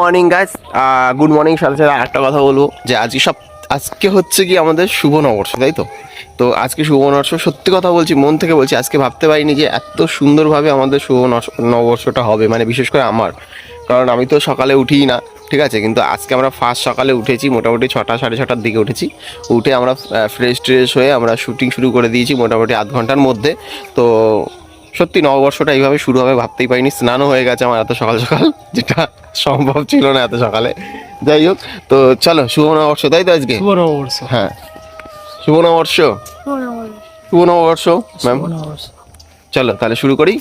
Morning guys good morning সাথে সাথে আরেকটা কথা বলব যে আজকে সব, আজকে হচ্ছে কি আমাদের শুভ নববর্ষ, তাই তো? তো আজকে শুভ নববর্ষ, সত্যি কথা বলছি, মন থেকে বলছি, আজকে ভাবতে পারিনি যে এত সুন্দরভাবে আমাদের শুভ নববর্ষটা হবে মানে বিশেষ করে আমার। কারণ আমি তো সকালে উঠিই না, ঠিক আছে? কিন্তু আজকে আমরা ফার্স্ট সকালে উঠেছি, মোটামুটি ছটা, সাড়ে ছটার দিকে উঠেছি। উঠে আমরা ফ্রেশ ট্রেশ হয়ে আমরা শুটিং শুরু করে দিয়েছি মোটামুটি আধ ঘণ্টার মধ্যে। তো সত্যি নববর্ষটা এইভাবে শুরু হবে ভাবতেই পারিনি। স্নানও হয়ে গেছে আমার এত সকাল সকাল যেটা সম্ভব ছিল না এত সকালে। যাই হোক তো চলো শুভ নববর্ষ তাই তো আজকে? শুভ নববর্ষ। হ্যাঁ। শুভ নববর্ষ। শুভ নববর্ষ। ম্যাম চলো তাহলে শুরু করি।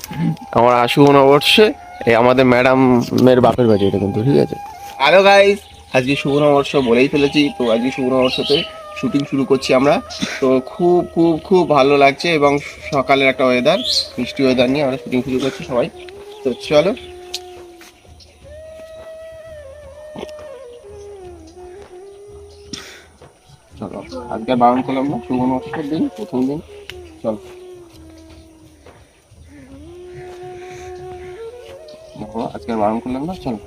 আমার শুভ নববর্ষে এই আমাদের ম্যাডামের বাপের বাড়ি এটা কিন্তু ঠিক আছে? হ্যালো গাইস আজকে শুভ নববর্ষ বলেই ফেলেছি তো আজকে শুভ নববর্ষতে শুটিং শুরু করছি আমরা। তো খুব খুব খুব ভালো লাগছে এবং সকালের একটা ওয়েদার মিষ্টি ওয়েদার নিয়ে আমরা শুটিং শুরু করছি সবাই। তো চলো। চলো, আজকে বারণ করলাম না, শুভ নববর্ষের দিন, প্রথম দিন। চলো। আজকে বারণ করলাম না, চলো।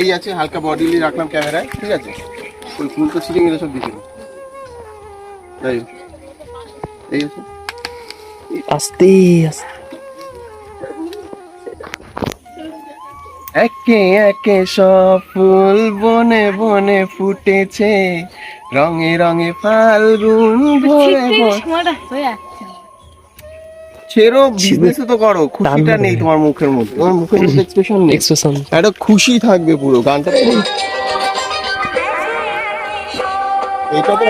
এই আছে হালকা বডি রাখলাম ক্যামেরায় ঠিক আছে? ওই ফুল তো ছিঁড়ে গেলে সব তাই এই আছে। আস্তে আস্তে। একে একে সব ফুল বনে বনে ফুটেছে। রঙে রঙে ফাল্গুন ভরে ছেড়ো বিজনেস তো করো খুশিটা নেই তোমার মুখের মধ্যে। তোমার মুখের মধ্যে এক্সপ্রেশন নেই। এক্সপ্রেশন একটা খুশি থাকবে পুরো গানটা। তো তো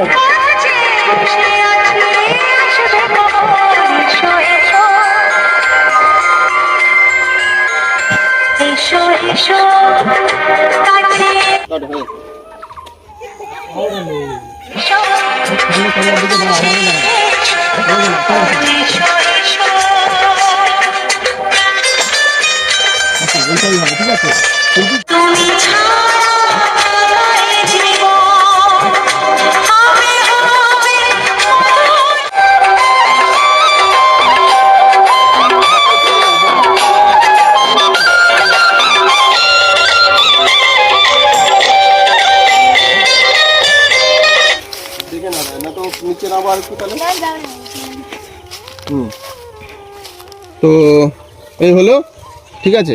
এসো এসো এইটাই হবে ঠিক আছে একটু তাহলে হুম। তো এই হলো ঠিক আছে?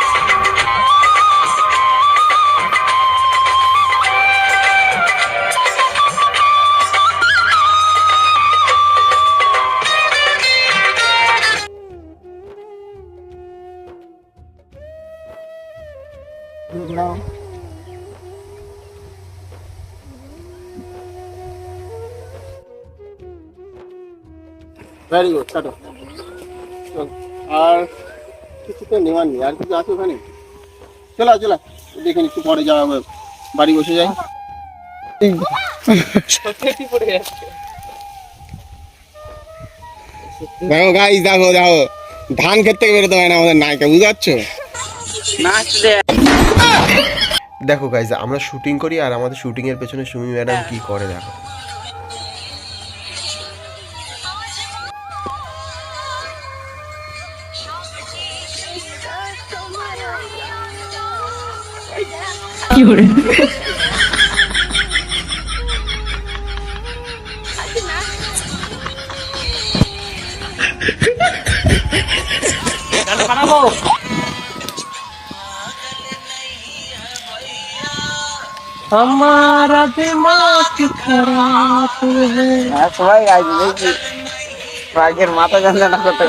ভেরি গুড কাটো। আর কিছু তো নেওয়ার নেই আর কিছু আছে ওখানে? চলা চলা দেখে একটু পরে যাওয়া হবে বাড়ি বসে যাই। দেখো গাইস দেখো দেখো ধান ক্ষেত থেকে বেরোতে হয় না আমাদের নায়িকা বুঝতে পারছ? দেখো গাইজ আমরা শুটিং করি আর আমাদের শুটিং এর পেছনে সুমি ম্যাডাম কি করে দেখো। हमारा दिमाग खराब है। हाँ, सबाई आज नहीं माता जन ना तो करते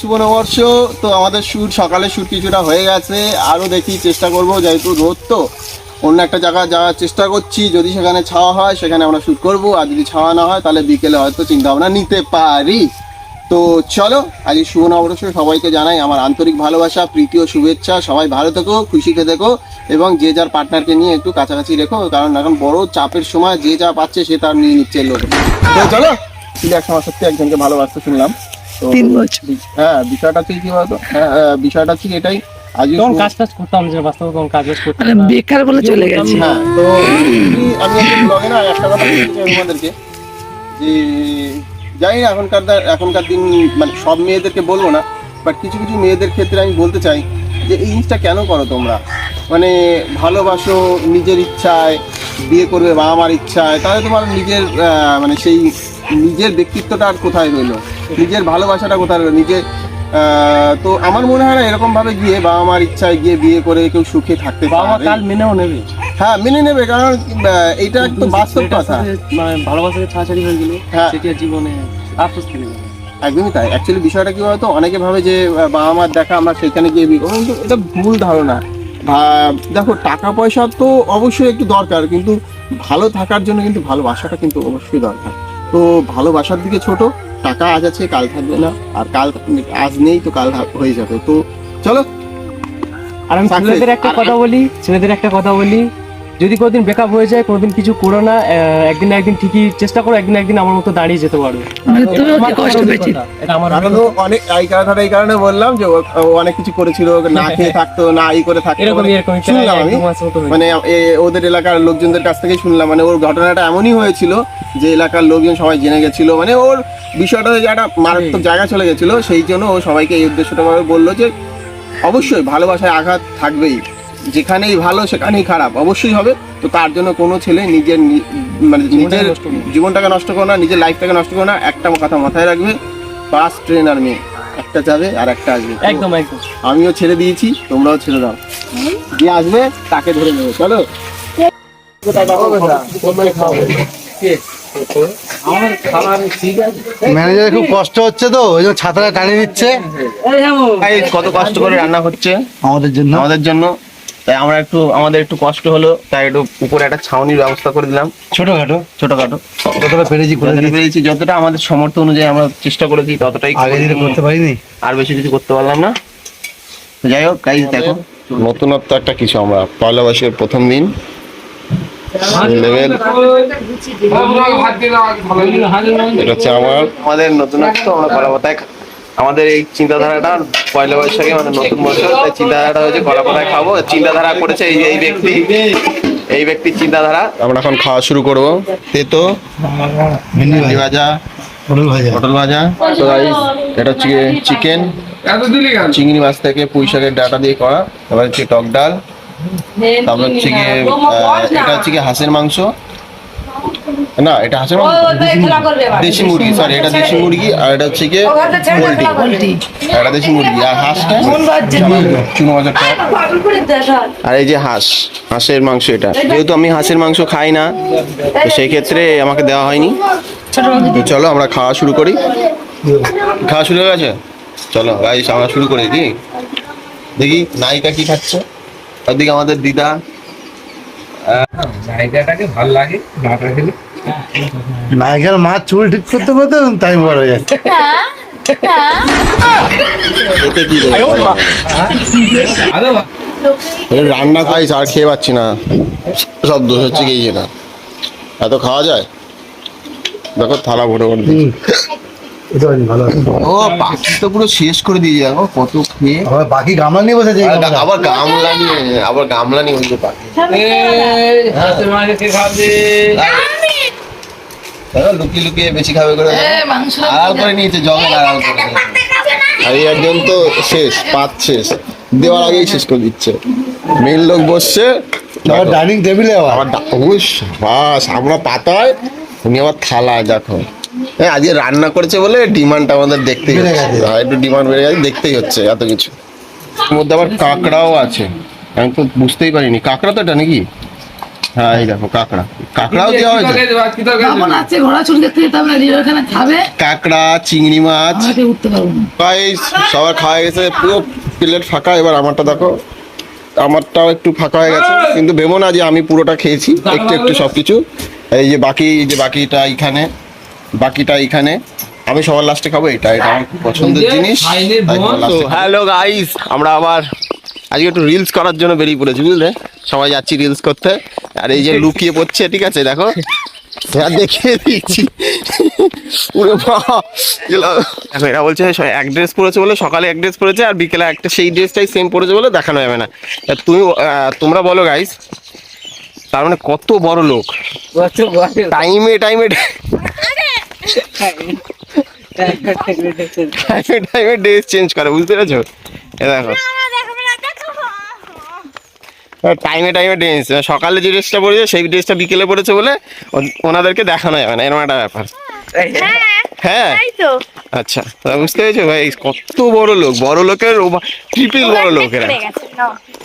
শুভ তো আমাদের কিছুটা হয়ে গেছে। আরও দেখি, চেষ্টা করব, যেহেতু রোদ তো। অন্য একটা জায়গায় যাওয়ার চেষ্টা করছি। যদি সেখানে ছাওয়া হয়, সেখানে আমরা শুট করব। আর যদি ছাওয়া না হয়, তাহলে বিকেলে হয়তো চিন্তা ভাবনা নিতে পারি। তো চলো আজ এই শুভ নববর্ষ সবাইকে জানাই আমার আন্তরিক ভালোবাসা প্রীতি ও শুভেচ্ছা। সবাই ভালো থেকো খুশিতে থেকো এবং যে যার পার্টনারকে নিয়ে একটু কাছাকাছি রেখো কারণ এখন বড় চাপের সময় যে যা পাচ্ছে সে তার নিয়ে নিচ্ছে লোক। তো চলো এক সময় সত্যি একজনকে ভালোবাসতে শুনলাম। তিন বছর। হ্যাঁ বিষয়টা কি বলতো? হ্যাঁ বিষয়টা এটাই। তখন কাজ টাজ করতাম যে বাস্তবে তখন কাজ বাজ করতাম বেকার বলে চলে গেছে। হ্যাঁ তো আমি একটা ব্লগে না একটা কথা বলতে তোমাদেরকে যে জানি না, এখনকার এখনকার দিন মানে সব মেয়েদেরকে বলব না বাট কিছু কিছু মেয়েদের ক্ষেত্রে আমি বলতে চাই যে এই জিনিসটা কেন করো তোমরা? মানে ভালোবাসো নিজের ইচ্ছায়, বিয়ে করবে বাবা মার ইচ্ছায়, তাহলে তোমার নিজের মানে সেই নিজের ব্যক্তিত্বটা আর কোথায় রইল? নিজের ভালোবাসাটা কোথায় রইল? নিজের তো আমার মনে হয় না এরকমভাবে গিয়ে বাবা মার ইচ্ছায় গিয়ে বিয়ে করে কেউ সুখে থাকতে বাবা কাল মেনেও নেবে। হ্যাঁ মেনে নেবে কারণ এটা এইটা তো বাস্তব কথা। মানে ভালোবাসাকে ছাড়াছাড়ি হয়ে গেল হ্যাঁ। সেটি জীবনে আফসোস থেকে যাবে। একদমই তাই। অ্যাকচুয়ালি বিষয়টা কি বলতো? অনেকে ভাবে যে বাবা মার দেখা আমরা সেখানে গিয়ে বিয়ে করব। কিন্তু এটা ভুল ধারণা। দেখো টাকা পয়সা তো অবশ্যই একটু দরকার কিন্তু ভালো থাকার জন্য কিন্তু ভালোবাসাটা কিন্তু অবশ্যই দরকার। তো ভালোবাসার দিকে ছোট টাকা আজ আছে কাল থাকবে না। আর কাল আজ নেই তো কাল হয়ে যাবে। তো চলো। আর আমি. ছেলেদের একটা কথা বলি ছেলেদের একটা কথা বলি। যদি কোনোদিন ব্রেকআপ হয়ে যায় কোনোদিন কিছু করো না আহ, একদিন একদিন ঠিকই চেষ্টা করো একদিন একদিন আমার মতো দাঁড়িয়ে যেতে পারবে। মানে কষ্ট পেয়েছি অনেক এই কথাটা এই কারণে বললাম যে ও- ও অনেক কিছু করেছিল না খেয়ে থাকতো না ই করে থাকতো এরকমই মানে শুনলাম আমি। মানে এ- ওদের এলাকার লোকজনদের কাছ থেকে শুনলাম মানে ওর ঘটনাটা এমনই হয়েছিল যে এলাকার লোকজন সবাই জেনে গেছিল মানে ওর বিষয়টা যে একটা মারাত্মক জায়গা চলে গেছিল সেই জন্য ও সবাইকে এই উদ্দেশ্যটা ভাবে বলল যে অবশ্যই ভালোবাসায় আঘাত থাকবেই। যেখানেই ভালো সেখানেই খারাপ। অবশ্যই হবে। তো তার জন্য কোনো ছেলে নিজের মানে নিজের নষ্ট জীবনটাকে নষ্ট করো না নিজের লাইফটাকে নষ্ট করো না। একটা কথা মাথায় রাখবে বাস ট্রেন আর মেয়ে। একটা যাবে আর একটা আসবে। একদম একদম। আমিও ছেড়ে দিয়েছি তোমরাও ছেড়ে দাও। যে আসবে তাকে ধরে নেবে। চলো। ম্যানেজারের খুব কষ্ট হচ্ছে তো ওই জন্য ছাতাটা টানিয়ে দিচ্ছে। কত কষ্ট করে রান্না হচ্ছে? আমাদের জন্য। আমাদের জন্য। তাই আমরা একটু আমাদের একটু কষ্ট হলো তাই একটু উপরে একটা ছাউনির ব্যবস্থা করে দিলাম। ছোটখাটো? ছোটখাটো। যতটা পেরেছি যতটা পেরেছি যতটা আমাদের সমর্থ অনুযায়ী আমরা চেষ্টা করেছি ততটাই আগে দিনে করতে পারিনি? আর বেশি কিছু করতে পারলাম না। যাই হোক গাইজ দেখো। নতুনত্ব একটা কিছু আমরা পয়লা বৈশাখের প্রথম দিন। লেভেল এটা হচ্ছে আমার। আমাদের নতুনত্ব আমরা কলা পাতায় খা- আমাদের এই চিন্তাধারাটা পয়লা বৈশাখে মানে নতুন বছর তাই চিন্তাধারাটা হচ্ছে কলা পাতায় খাব। চিন্তাধারা করেছে এই এই ব্যক্তি এই ব্যক্তির চিন্তাধারা। আমরা এখন খাওয়া শুরু করব। তেতো ভেন্ডি ভাজা পটল ভাজা। পটল ভাজা। তো এটা হচ্ছে চিকেন চিংড়ি মাছ থেকে পুঁই শাকের ডাটা দিয়ে করা। তারপর হচ্ছে টক ডাল। তারপর হচ্ছে গিয়ে এটা হচ্ছে কি হাঁসের মাংস। না এটা হাঁসের মাংস। দেশি মুরগি সরি এটা দেশি মুরগি আর এটা হচ্ছে গিয়ে পোলট্রি। এটা দেশি মুরগি আর হাঁসটা চুনো মাছের আর এই যে হাঁস হাঁসের মাংস এটা। যেহেতু আমি হাঁসের মাংস খাই না তো সেই ক্ষেত্রে আমাকে দেওয়া হয়নি। চলো আমরা খাওয়া শুরু করি। খাওয়া শুরু হয়ে গেছে? চলো গাইস আমরা শুরু করি কি? দেখি নায়িকা কি খাচ্ছে? ওদিকে আমাদের দিদা। জায়গাটাকে ভালো লাগে নাটা খেলে নায়কের মা চুল ঠিক করতে করতে তাই বড় যাচ্ছে রান্না খাইস আর খেয়ে পাচ্ছি না। সব দোষ হচ্ছে কি না? এত খাওয়া যায়? দেখো থালা ভরে ভরে দিয়েছে। ভালো ও পাখি তো পুরো শেষ করে দিয়ে যাব কত খেয়ে। আবার বাকি গামলা নিয়ে বসেছে এই আর গামলা। আবার গামলা নিয়ে আবার গামলা নিয়ে ওই পাখি হাতে মাঝে কে খাবে? দেখো, লুকিয়ে লুকিয়ে বেশি খাবে করে আড়াল করে নিয়েছে জঙ্গল আড়াল করে আর একজন তো শেষ পাত শেষ। দেওয়ার আগেই শেষ করে দিচ্ছে। মেন লোক বসছে। ডাইনিং টেবিলে আবার। আমরা পাতায় উনি আবার থালায় দেখো। হ্যাঁ আজকে রান্না করেছে বলে ডিমান্ড আমাদের দেখতেই হচ্ছে। হ্যাঁ, একটু ডিমান্ড বেড়ে গেছে দেখতেই হচ্ছে এত কিছু। এর মধ্যে আবার কাঁকড়াও আছে। আমি তো বুঝতেই পারিনি। কাঁকড়া তো এটা নাকি? হ্যাঁ এই দেখো কাঁকড়া। কাঁকড়াও দেওয়া হয়েছে? কাঁকড়া চিংড়ি মাছ। আমাকে উঠতে পারব না। সবার খাওয়া গেছে। পুরো প্লেট ফাঁকা এবার আমারটা দেখো। আমারটাও একটু ফাঁকা হয়ে গেছে। কিন্তু ভেবো না যে আমি পুরোটা খেয়েছি। একটু একটু সবকিছু। এই যে বাকি যে বাকিটা এখানে বাকিটা এখানে। আমি সবার লাস্টে খাব এটা এটা আমার খুব পছন্দের জিনিস। হ্যালো গাইস আমরা আবার আজকে একটু রিলস করার জন্য বেরিয়ে পড়েছি বুঝলে? সবাই যাচ্ছি রিলস করতে। আর এই যে লুকিয়ে পড়ছে ঠিক আছে দেখো। হ্যাঁ দেখিয়ে দিচ্ছি। পুরো দেখো এরা বলছে এক ড্রেস পরেছে বলে সকালে এক ড্রেস পরেছে আর বিকেলে একটা সেই ড্রেসটাই সেম পরেছে বলে দেখানো যাবে না। তা তুমি তোমরা বলো গাইস তার মানে কত বড় লোক। টাইমে টাইমে টাইমে টাইমে ড্রেস চেঞ্জ করে, বুঝতে পেরেছ? এ দেখো। টাইমে টাইমে ড্রেস সকালে যে ড্রেসটা পরেছে সেই ড্রেসটা বিকেলে পরেছে বলে ওনাদেরকে দেখানো যাবে না, এরকম একটা ব্যাপার। হ্যাঁ। আচ্ছা বুঝতে পেরেছ? ভাই, কত বড় লোক, বড় লোকের ট্রিপল বড় লোক এরা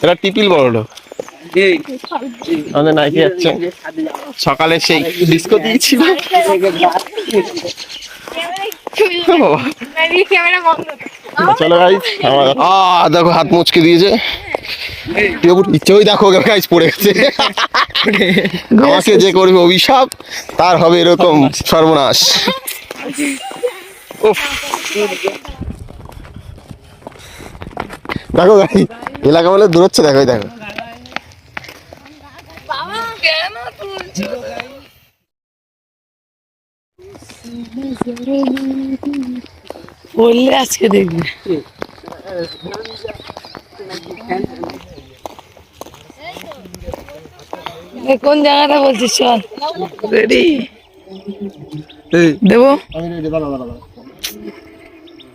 এরা ট্রিপল বড় লোক। আমাদের নাইকি যাচ্ছে সকালে সেই ডিস্কো দিয়েছিল। চলো দেখো হাত মুচকে দিয়েছে। ওই দেখো গাইস পড়ে গেছে। আমাকে যে করবে অভিশাপ তার হবে এরকম সর্বনাশ। দেখো গাই এলাকা বলে দূরচ্ছে দেখো দেখো। বললে আজকে দেখবি। কোন জায়গাটা বলছিস চল রেডি দেবো? আমি রেডি দাঁড়া দাঁড়া দাঁড়া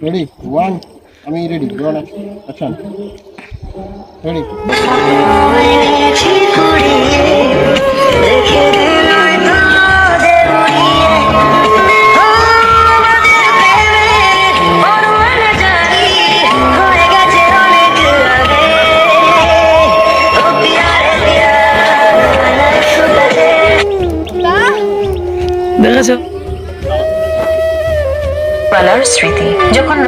রেডি ওয়ান আমি রেডি ওয়ান অ্যাকশন রেডি দেখে দেখেছ? পালার স্মৃতি যখন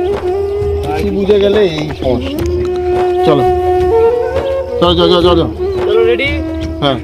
কি বুঝে গেলে এই সমস্যা? চলো। চলো চলো চলো চলো। রেডি হয়ে।